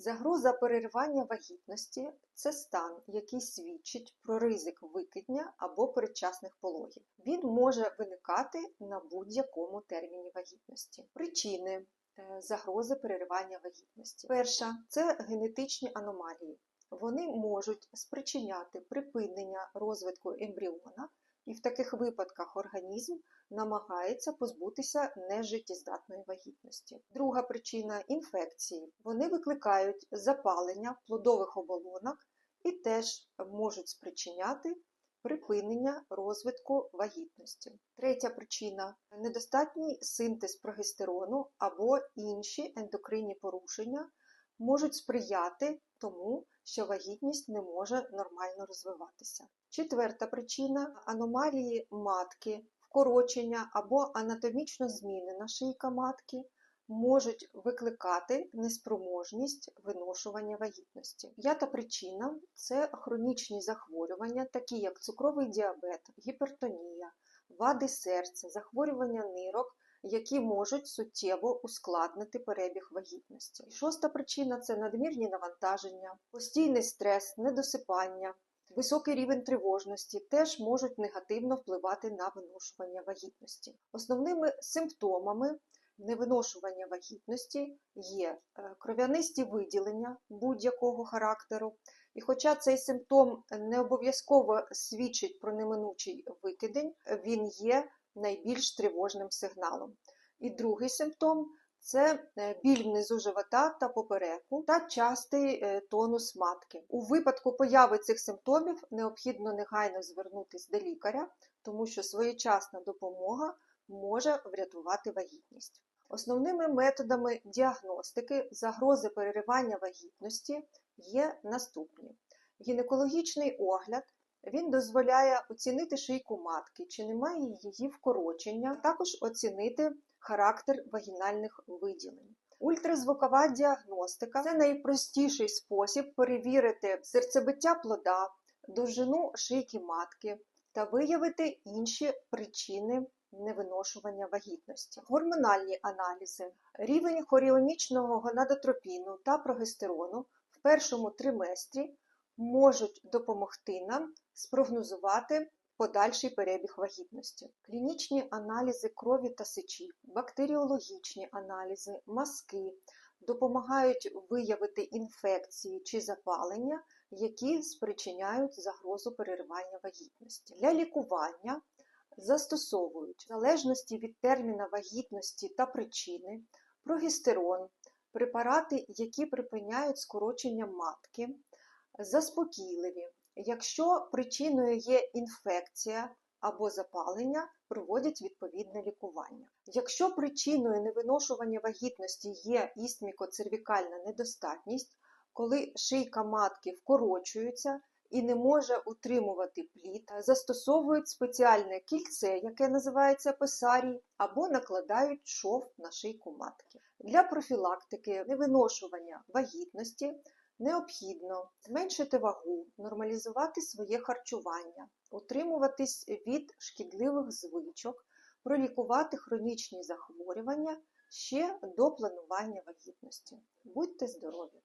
Загроза переривання вагітності це стан, який свідчить про ризик викидня або передчасних пологів. Він може виникати на будь-якому терміні вагітності. Причини е, загрози переривання вагітності. Перша це генетичні аномалії. Вони можуть спричиняти припинення розвитку ембріона, і в таких випадках організм намагається позбутися нежиттєздатної вагітності. Друга причина інфекції. Вони викликають запалення плодових оболонок і теж можуть спричиняти припинення розвитку вагітності. Третя причина недостатній синтез прогестерону або інші ендокринні порушення можуть сприяти тому, що вагітність не може нормально розвиватися. Четверта причина аномалії матки, вкорочення або анатомічно змінена шийка матки можуть викликати неспроможність виношування вагітності. П'ята причина це хронічні захворювання, такі як цукровий діабет, гіпертонія, вади серця, захворювання нирок, які можуть суттєво ускладнити перебіг вагітності. Шоста причина це надмірні навантаження, постійний стрес, недосипання. Високий рівень тривожності теж можуть негативно впливати на виношування вагітності. Основними симптомами невиношування вагітності є е, кров'янисті виділення будь-якого характеру. І хоча цей симптом не обов'язково свідчить про неминучий викидень, він є найбільш тривожним сигналом. І другий симптом це е, біль внизу живота та попереку та частий е, тонус матки. У випадку появи цих симптомів необхідно негайно звернутися до лікаря, тому що своєчасна допомога може врятувати вагітність. Основними методами діагностики загрози переривання вагітності є наступні: гінекологічний огляд. Він дозволяє оцінити шийку матки, чи немає її вкорочення, також оцінити характер вагінальних виділень. Ультразвукова діагностика це найпростіший спосіб перевірити серцебиття плода, довжину шийки матки та виявити інші причини невиношування вагітності. Гормональні аналізи, рівень хоріонічного гонадотропіну та прогестерону в першому триместрі можуть допомогти нам спрогнозувати подальший перебіг вагітності. Клінічні аналізи крові та сечі, бактеріологічні аналізи, мазки допомагають виявити інфекції чи запалення, які спричиняють загрозу переривання вагітності. Для лікування застосовують в залежності від терміна вагітності та причини, прогестерон, препарати, які припиняють скорочення матки, заспокійливі. Якщо причиною є інфекція або запалення, проводять відповідне лікування. Якщо причиною невиношування вагітності є істмікоцервікальна недостатність, коли шийка матки вкорочується і не може утримувати плід, застосовують спеціальне кільце, яке називається песарій, або накладають шов на шийку матки. Для профілактики невиношування вагітності необхідно зменшити вагу, нормалізувати своє харчування, утримуватись від шкідливих звичок, пролікувати хронічні захворювання ще до планування вагітності. Будьте здорові!